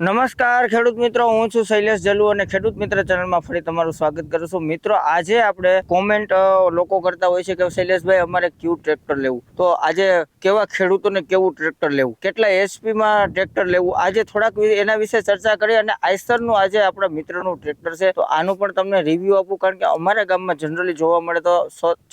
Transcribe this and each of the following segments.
નમસ્કાર ખેડૂત મિત્રો, હું છું શૈલેષ જલુ અને ખેડૂત મિત્ર ચેનલમાં ફરી તમારું સ્વાગત કરું છું. મિત્રો, આજે આપણે કોમેન્ટ લોકો કરતા હોય છે કે શૈલેષભાઈ અમારે કયું ટ્રેક્ટર લેવું? તો આજે કેવા ખેડૂતોને કેવું ટ્રેક્ટર લેવું? કેટલા એસપીમાં ટ્રેક્ટર લેવું? આજે થોડાક એના વિશે ચર્ચા કરી અને આઈસરનું આજે આપણા મિત્રનું ટ્રેક્ટર છે. તો આનું પણ તમને રિવ્યુ આપું, કારણ કે અમારા ગામમાં જનરલી જોવા મળે તો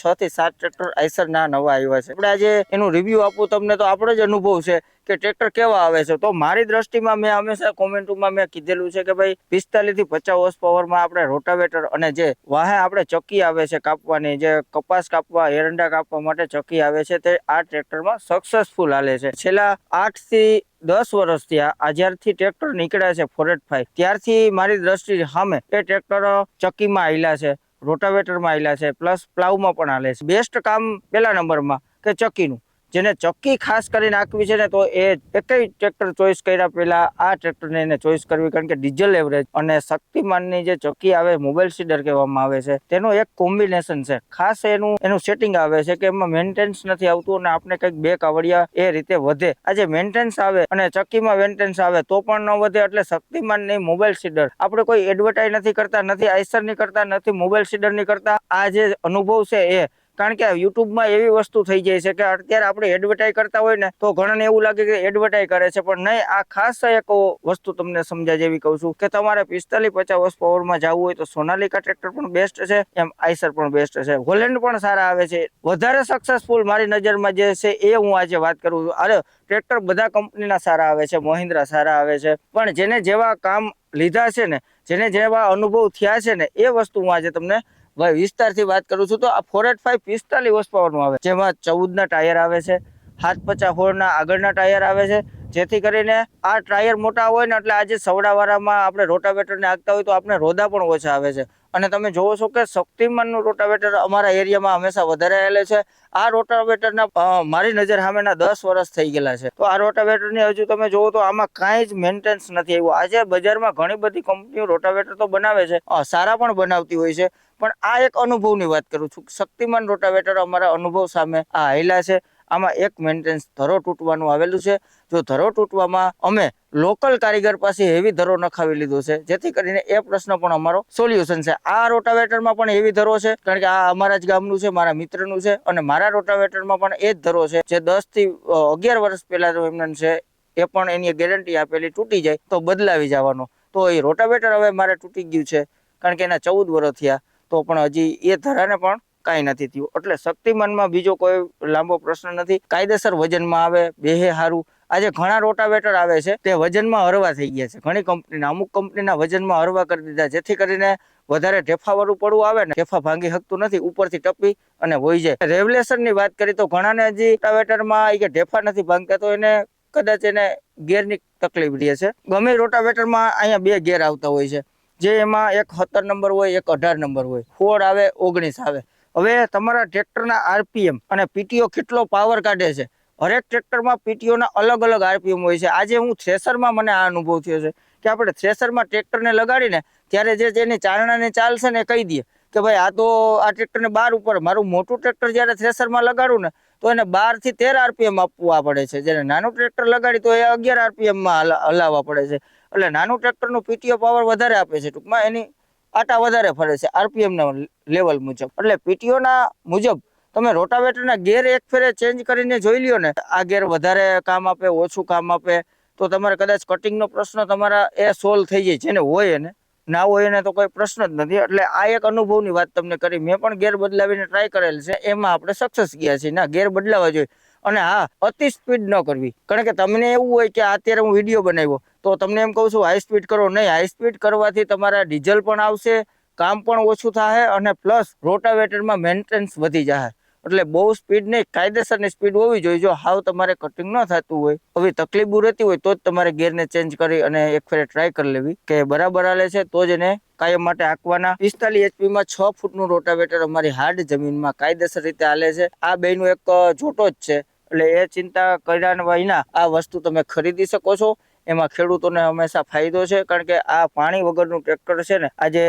છ થી સાત ટ્રેક્ટર આઈસરના નવા આવ્યા છે. આપણે આજે એનું રિવ્યૂ આપું તમને, તો આપણો જ અનુભવ છે. કે ટ્રેક્ટર કેવા આવે છે? તો મારી દ્રષ્ટિમાં મેં હંમેશા કોમેન્ટમાં મેં કીધેલું છે કે ભાઈ, પિસ્તાલીસથી પચાસ હોર્સ પાવરમાં આપણે રોટાવેટર અને જે વાહે આપણે ચક્કી આવે છે કાપવાની, જે કપાસ કાપવા, એરંડા કાપવા માટે ચક્કી આવે છે, તે આ ટ્રેક્ટરમાં સક્સેસફુલ હાલે છે. છેલ્લા આઠથી દસ વર્ષથી આ જ્યારથી ટ્રેક્ટર નીકળ્યા છે ફોરેટ ફાઈવ, ત્યારથી મારી દ્રષ્ટિ સામે એ ટ્રેક્ટર ચક્કીમાં આવેલા છે રોટાવેટરમાં આવેલા છે પ્લસ પ્લાવમાં પણ હાલે છે. બેસ્ટ કામ પહેલા નંબરમાં કે ચક્કીનું. જેને ચક્કી ખાસ કરીને નાખવી છે ને, તો એ એકઈ ટ્રેક્ટર ચોઈસ કર્યા પહેલા આ ટ્રેક્ટરને એને ચોઈસ કરવી, કારણ કે ડીઝલ એવરેજ અને શક્તિમાનની જે ચક્કી આવે મોબાઈલ સીડર કહેવામાં આવે છે, તેનું એક કોમ્બિનેશન છે. ખાસ એનું એનું સેટિંગ આવે છે કે એમાં મેન્ટેન્સ નથી આવતું અને આપણે કંઈક બે કાવડિયા એ રીતે વધે. આજે મેન્ટેન્સ આવે અને ચક્કીમાં મેન્ટેન્સ આવે, તો પણ ન વધે એટલે શક્તિમાનની મોબાઈલ સીડર આપણે કોઈ એડવર્ટાઇઝ નથી કરતા, નથી આઈસરની કરતા, નથી મોબાઈલ સીડરની કરતા. આ જે અનુભવ છે એ કારણ કે યુટ્યુબમાં એવી વસ્તુ થઈ જાય છે કે અત્યારે આપણે એડવર્ટાઈઝ કરતા હોય ને, તો ઘણાને એવું લાગે કે એડવર્ટાઈઝ કરે છે. પણ નહીં, આ ખાસ એક વસ્તુ તમને સમજાય જેવી કહું છું કે તમારે પિસ્તાલીસ પચાસ પાવરમાં જવું હોય તો સોનાલિકા ટ્રેક્ટર પણ બેસ્ટ છે, એમ આઈસર પણ બેસ્ટ છે. હોલેન્ડ પણ સારા આવે છે. વધારે સક્સેસફુલ મારી નજરમાં જે છે એ હું આજે વાત કરું છું. અરે ટ્રેક્ટર બધા કંપનીના સારા આવે છે, મહિન્દ્રા સારા આવે છે. પણ જેને જેવા કામ લીધા છે ને, જેને જેવા અનુભવ થયા છે ને, એ વસ્તુ હું આજે તમને ભાઈ, વિસ્તારથી વાત કરું છું તો આ ફોર એટ ફાઈવ પિસ્તાલીસ હોર્સ પાવરનું આવે જેમાં ચૌદના ટાયર આવે છે હાથ પચાસ હોળના આગળના ટાયર આવે છે, જેથી કરીને આ ટાયર મોટા હોય ને એટલે આજે સવડાવાળામાં આપણે રોટાવેટરને આગતા હોય તો આપણે રોદા પણ ઓછા આવે છે. અને તમે જોવો છો કે શક્તિમાનનું રોટાવેટર અમારા એરિયામાં હંમેશા વધારે આવેલે છે. આ રોટાવેટરના મારી નજર સામેના દસ વર્ષ થઈ ગયેલા છે. તો આ રોટાવેટરની હજુ તમે જોવો તો આમાં કાંઈ જ મેન્ટેનન્સ નથી આવ્યું. આજે બજારમાં ઘણી બધી કંપનીઓ રોટાવેટર તો બનાવે છે. સારા પણ બનાવતી હોય છે. પણ આ એક અનુભવની વાત કરું છું. શક્તિમાન રોટાવેટર અમારા અનુભવ સામે આ આવેલા છે. આમાં એક મેન્ટેનન્સ ધરો તૂટવાનું આવેલું છે. જો ધરો તૂટવામાં અમે લોકલ કારીગર પાસે હેવી ધરો નખાવી લીધો છે. જેથી કરીને એ પ્રશ્ન પણ અમારો સોલ્યુશન છે. આ રોટાવેટરમાં પણ એવી ધરો છે. કારણ કે આ અમારા જ ગામનું છે, મારા મિત્રનું છે અને મારા રોટાવેટરમાં પણ એ જ ધરો છે. જે દસથી અગિયાર વર્ષ પહેલા એમને છે, એ પણ એની ગેરંટી આપેલી તૂટી જાય તો બદલાવી જવાનો. તો એ રોટાવેટર હવે મારે તૂટી ગયું છે. કારણ કે એના ચૌદ વર્ષ થયા. તો પણ હજી એ ધરાને પણ કાંઈ નથી થયું. એટલે શક્તિમાનમાં બીજો કોઈ લાંબો પ્રશ્ન નથી. કાયદેસર વજનમાં આવે, બેહે હારું. આજે ઘણા રોટાવેટર આવે છે, તે વજનમાં હરવા થઈ ગયા છે. ઘણી કંપનીના અમુક કંપનીના વજનમાં હરવા કરી દીધા, જેથી કરીને વધારે ઢેફાવાળું પડવું આવે ને, ઢેફા ભાંગી શકતું નથી, ઉપરથી ટપી અને હોય જાય. રેવલેશનની વાત કરી તો ઘણાને હજી રોટાવેટરમાં કે ઢેફા નથી ભાંગતા, તો એને કદાચ એને ગેરની તકલીફ રહે છે. ગમે રોટાવેટરમાં અહીંયા બે ગેર આવતા હોય છે. જે એમાં એક સત્તર નંબર હોય, એક અઢાર નંબર હોય. ફોર આવે, ઓગણીસ આવે. હવે તમારા ટ્રેક્ટરના આરપીએમ અને પીટીઓ કેટલો પાવર કાઢે છે? હરેક ટ્રેક્ટરમાં પીટીઓના અલગ અલગ આરપીએમ હોય છે. આજે હું થ્રેસરમાં મને આ અનુભવ થયો છે કે આપણે થ્રેસરમાં ટ્રેક્ટરને લગાડીને ત્યારે જે જેની ચારણાને ચાલ છે ને કહી દઈએ કે ભાઈ આ તો આ ટ્રેક્ટરને બાર ઉપર, મારું મોટું ટ્રેક્ટર જ્યારે થ્રેસરમાં લગાડું ને, તો એને બારથી તેર આરપીએમ આપવા પડે છે. જ્યારે નાનું ટ્રેક્ટર લગાડી તો એ અગિયાર આરપીએમમાં હલાવવા પડે છે. એટલે નાનું ટ્રેક્ટરનું પીટીઓ પાવર વધારે આપે છે. ટૂંકમાં એની આટા વધારે ફરે છે આરપીએમના લેવલ મુજબ. એટલે પીટીઓના મુજબ તમે રોટાવેટરના ગેર એક ફેરે ચેન્જ કરીને જોઈ લ્યો ને. આ ગેર વધારે કામ આપે, ઓછું કામ આપે, તો તમારે કદાચ કટિંગનો પ્રશ્ન તમારા એ સોલ્વ થઈ જાય. જેને હોય એને. ના હોય એને તો કોઈ પ્રશ્ન જ નથી. એટલે આ એક અનુભવની વાત તમને કરી. મેં પણ ગેર બદલાવીને ટ્રાય કરેલ છે. એમાં આપણે સક્સેસ ગયા છીએ. ના, ગેર બદલાવા જોઈએ. અને હા, અતિ સ્પીડ ન કરવી. કારણ કે તમને એવું હોય કે અત્યારે હું વીડિયો બનાવ્યો, તો તમને એમ કહું છું હાઈ સ્પીડ કરો નહીં. હાઈ સ્પીડ કરવાથી તમારા ડીઝલ પણ આવશે, કામ પણ ઓછું થાય અને પ્લસ રોટાવેટરમાં મેન્ટેનન્સ વધી જાય એટલે બહુ સ્પીડ નહીં, કાયદેસરની સ્પીડ હોવી જોઈએ. જો હાવ તમારે કટિંગ ન થતું હોય, હવે તકલીફો રહેતી હોય, તો જ તમારે ગેરને ચેન્જ કરી અને એક ફેરે ટ્રાય કરી લેવી. કે બરાબર હાલે છે, તો જ એને કાયમ માટે આંકવાના પિસ્તાલીસ એચપીમાં છ ફૂટનું રોટાવેટર અમારી હાર્ડ જમીનમાં કાયદેસર રીતે હાલે છે. આ બેનું એક જોટો જ છે. એટલે એ ચિંતા કર્યા વિના આ વસ્તુ તમે ખરીદી શકો છો. એમાં ખેડૂતોને હંમેશા ફાયદો છે, કારણ કે આ પાણી વગરનું ટ્રેક્ટર છે ને, આજે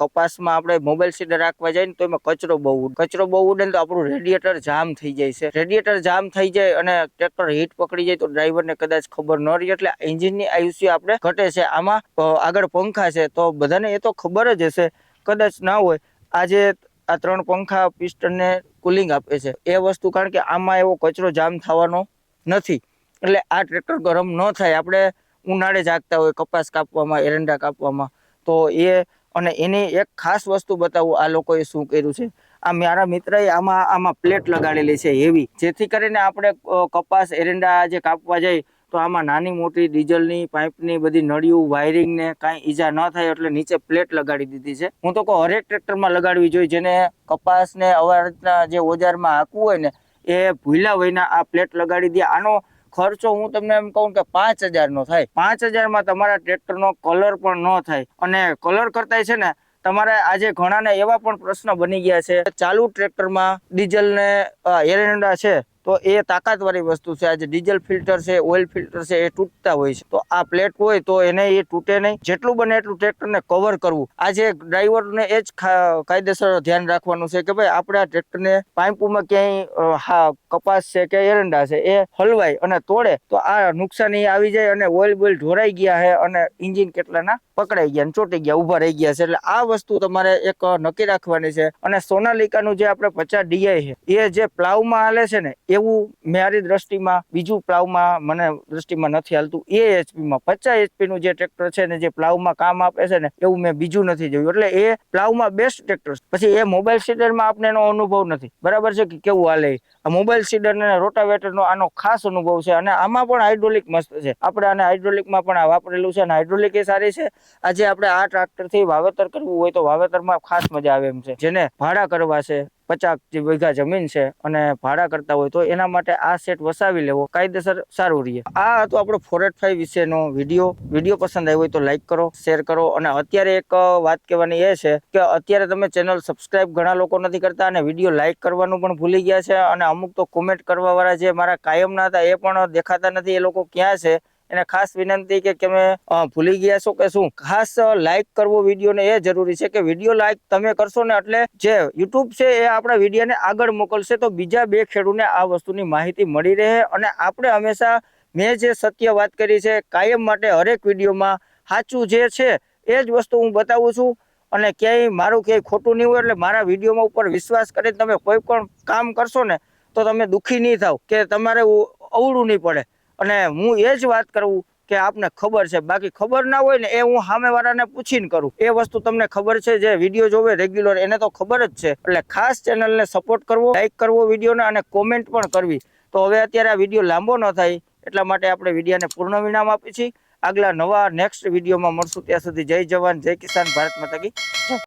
કપાસમાં આપણે મોબાઈલ સીડર રાખવા જાય ને તો એમાં કચરો બહુ કચરો બહુ ઉડે તો આપણું રેડિયેટર જામ થઈ જાય છે. રેડિયેટર જામ થઈ જાય અને ટ્રેક્ટર હીટ પકડી જાય તો ડ્રાઈવરને કદાચ ખબર ન રહી, એટલે એન્જિનની આયુષ્ય આપણે ઘટે છે. આમાં આગળ પંખા છે, તો બધાને એ તો ખબર જ હશે. કદાચ ના હોય, આજે આ ત્રણ પંખા પિસ્ટનને કુલિંગ આપે છે. એ વસ્તુ કારણ કે આમાં એવો કચરો જામ થવાનો નથી. એટલે આ ટ્રેક્ટર ગરમ ન થાય. આપણે ઉનાળે જાગતા હોય, કપાસ કાપવામાં, એરંડા કાપવામાં. તો એ અને એની એક ખાસ વસ્તુ બતાવું આ લોકોએ શું કર્યું છે. આ મારા મિત્રએ આમાં આમાં પ્લેટ લગાડેલી છે હેવી જેથી કરીને આપણે કપાસ, એરંડા જે કાપવા જાય તો આમાં નાની મોટી ડીઝલની, પાઇપની બધી નળિયું વાયરિંગ ને કાંઈ ઈજા ન થાય એટલે નીચે પ્લેટ લગાડી દીધી છે. હું તો કહું હરેક ટ્રેક્ટરમાં લગાડવી જોઈએ, જેને કપાસને અવારના જે ઓજારમાં હાંકવું હોય ને, એ ભૂલા વયના આ પ્લેટ લગાડી દે. આનો ખર્ચો હું તમને એમ કહું કે પાંચ હજારનો થાય. પાંચ હજારમાં તમારા ટ્રેક્ટરનો કલર પણ ન થાય. અને કલર કરતાંય છે ને, તમારે આજે ઘણાને એવા પણ પ્રશ્ન બની ગયા છે ચાલુ ટ્રેક્ટરમાં ડીઝલ ને એરંડા છે તો એ તાકાતવાળી વસ્તુ છે. આજે ડીઝલ ફિલ્ટર છે, ઓઇલ ફિલ્ટર છે, એ તૂટતા હોય છે. તો આ પ્લેટ હોય તો એને એ તૂટે નહીં. જેટલું બને એટલું ટ્રેક્ટરને કવર કરવું. આજે ડ્રાઈવરને એ જ કાયદેસર ધ્યાન રાખવાનું છે કે ભાઈ, આપણે આ ટ્રેક્ટરને પાઇપોમાં ક્યાંય હા, કપાસ છે કે એરંડા છે, એ હલવાય અને તોડે, તો આ નુકસાની આવી જાય અને ઓઇલ બોઇલ ઢોરાઈ ગયા છે અને ઇન્જિન કેટલાના પકડાઈ ગયા અને ચોંટી ગયા ઊભા રહી ગયા છે. એટલે આ વસ્તુ તમારે એક નક્કી રાખવાની છે. અને સોનાલિકાનું જે આપણે પચાસ ડીઆઈ છે, એ જે પ્લાવમાં હાલે છે ને, એવું મારી દ્રષ્ટિમાં, બીજું પ્લાવમાં મને દ્રષ્ટિમાં નથી હાલતું. એ એચપીમાં, પચાસ એચપી નું જે ટ્રેક્ટર છે ને, જે પ્લાવમાં કામ આપે છે ને, એવું મેં બીજું નથી જોયું. એટલે એ પ્લાવમાં બેસ્ટ ટ્રેક્ટર. પછી એ મોબાઈલ સીડરમાં આપણે એનો અનુભવ નથી. બરાબર છે કે કેવું હાલે આ મોબાઈલ સીડર ને રોટાવેટર નો આનો ખાસ અનુભવ છે. અને આમાં પણ હાઇડ્રોલિક મસ્ત છે. આપણે આને હાઇડ્રોલિકમાં પણ વાપરેલું છે. અને હાઇડ્રોલિક એ સારી છે. આજે આપણે આ ટ્રેક્ટરથી વાવેતર કરવું હોય તો વાવેતરમાં ખાસ મજા આવે એમ છે. જેને ભાડા કરવા છે પચાસ વીઘા જમીન છે અને ભાડા કરતા હોય તો એના માટે આ સેટ વસાવી લેવો, કાયદેસર સારું રહીએ આ હતો આપણો ફોર એટ ફાઈવ વિશેનો વીડિયો. વીડિયો પસંદ આવ્યો હોય તો લાઈક કરો, શેર કરો અને અત્યારે એક વાત કહેવાની એ છે કે અત્યારે તમે ચેનલ સબસ્ક્રાઇબ ઘણા લોકો નથી કરતા અને વીડિયો લાઈક કરવાનું પણ ભૂલી ગયા છે અને અમુક તો કોમેન્ટ કરવા વાળા જે મારા કાયમના હતા એ પણ દેખાતા નથી, એ લોકો ક્યાં છે? એને ખાસ વિનંતી કે તમે ભૂલી ગયા છો કે શું? ખાસ લાઈક કરવો વિડીયોને એ જરૂરી છે કે વીડિયો લાઈક તમે કરશો ને એટલે જે યુટ્યુબ છે એ આપણા વિડીયોને આગળ મોકલશે તો બીજા બે ખેડૂને આ વસ્તુની માહિતી મળી રહે અને આપણે હંમેશા મેં જે સત્ય વાત કરી છે કાયમ માટે હરેક વિડીયોમાં સાચું જે છે એ જ વસ્તુ હું બતાવું છું અને ક્યાંય મારું ક્યાંય ખોટું નહીં હોય એટલે મારા વિડીયોમાં ઉપર વિશ્વાસ કરીને તમે કોઈ પણ કામ કરશો ને તો તમે દુઃખી નહીં થાવ કે તમારે અવળું નહીં પડે. અને હું એ જ વાત કરું કે આપને ખબર છે. બાકી ખબર ના હોય ને એ હું સામેવાળાને પૂછીને કરું. એ વસ્તુ તમને ખબર છે જે વીડિયો જોવે રેગ્યુલર એને તો ખબર જ છે. એટલે ખાસ ચેનલને સપોર્ટ કરવો લાઈક કરવો વિડીયોને અને કોમેન્ટ પણ કરવી. તો હવે અત્યારે આ વીડિયો લાંબો ન થાય, એટલા માટે આપણે વિડીયાને પૂર્ણ વિરામ આપી છીએ. આગલા નવા નેક્સ્ટ વિડીયોમાં મળશું. ત્યાં સુધી જય જવાન, જય કિસાન, ભારત માતા કી.